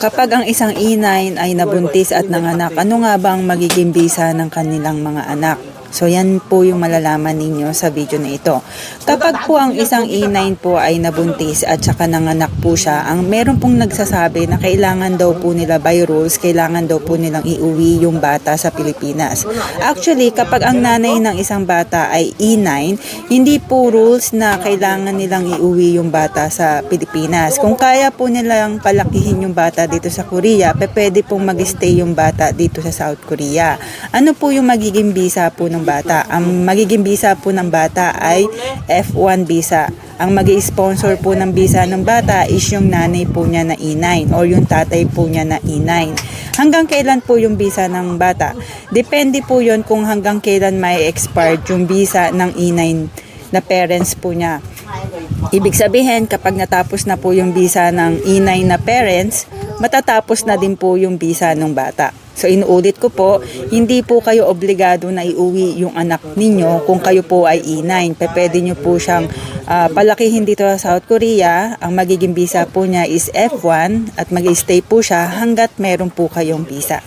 Kapag ang isang inay ay nabuntis at nanganak, ano nga bang magiging bisa ng kanilang mga anak? So yan po yung malalaman ninyo sa video na ito. Kapag po ang isang inay po ay nabuntis at saka nanganak po siya, ang meron pong nagsasabi na kailangan daw po nila by rules, kailangan daw po nilang iuwi yung bata sa Pilipinas. Actually, kapag ang nanay ng isang bata ay E9, hindi po rules na kailangan nilang iuwi yung bata sa Pilipinas. Kung kaya po nilang palakihin yung bata dito sa Korea, pe pwede pong mag-stay yung bata dito sa South Korea. Ano po yung magiging visa po ng bata? Ang magiging visa po ng bata ay F1 visa. Ang mag sponsor po ng visa ng bata is yung nanay po niya na E9 or yung tatay po niya na E9. Hanggang kailan po yung visa ng bata? Depende po yon kung hanggang kailan may expired yung visa ng E9 na parents po niya. Ibig sabihin, kapag natapos na po yung visa ng E9 na parents, matatapos na din po yung visa ng bata. So inuulit ko po, hindi po kayo obligado na iuwi yung anak ninyo kung kayo po ay E9. Pe- Pwede nyo po siyang ah, palakihin dito sa South Korea. Ang magiging visa po niya is F1 at mag stay po siya hanggat meron po kayong visa.